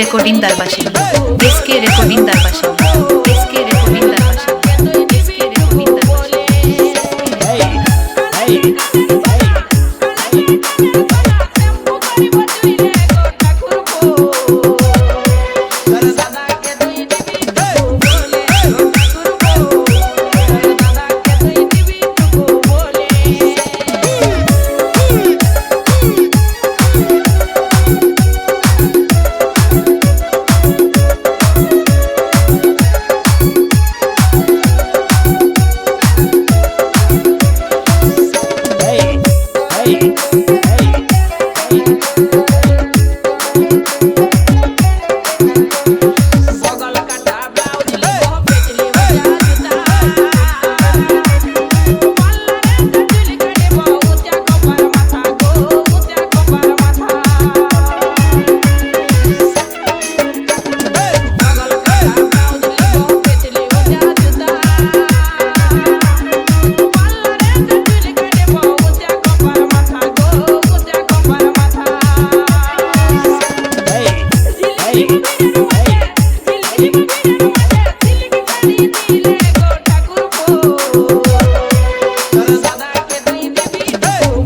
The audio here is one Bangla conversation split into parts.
রেকর্ডিং দার পাশে এসকে রেকর্ডিং দার পাশে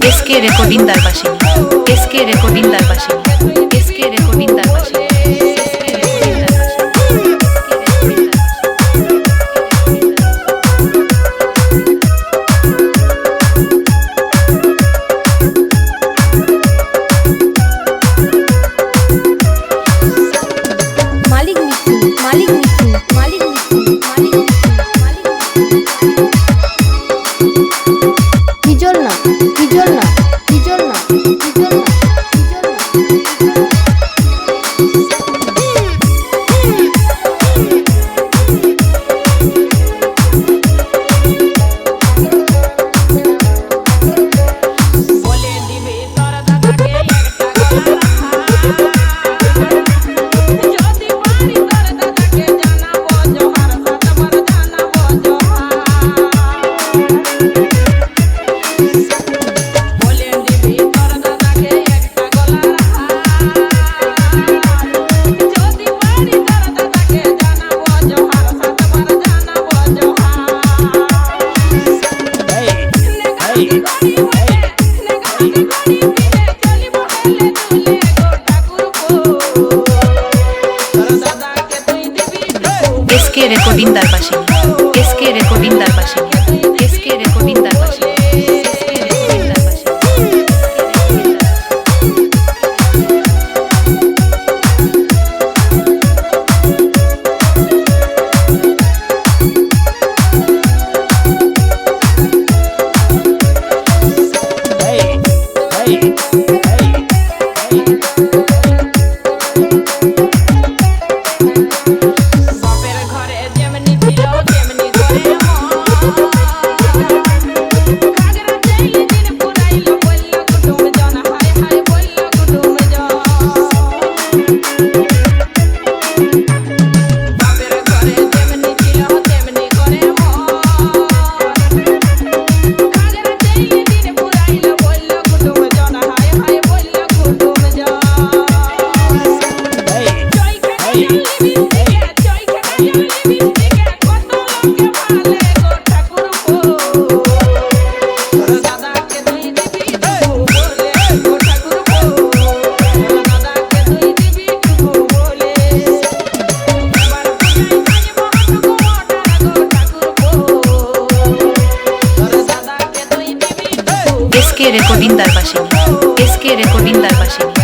এসকে রেকর্ডিং দার পাশে এসকে রেকর্ডিং দার পাশে রেকর্ডিং তার পাশে এসকে রেকর্ডিং তার পাশে এসকে রেকর্ডিং তার এসকে রেকর্ডিং তার পাশে এসকে রেকর্ডিং তার পাশে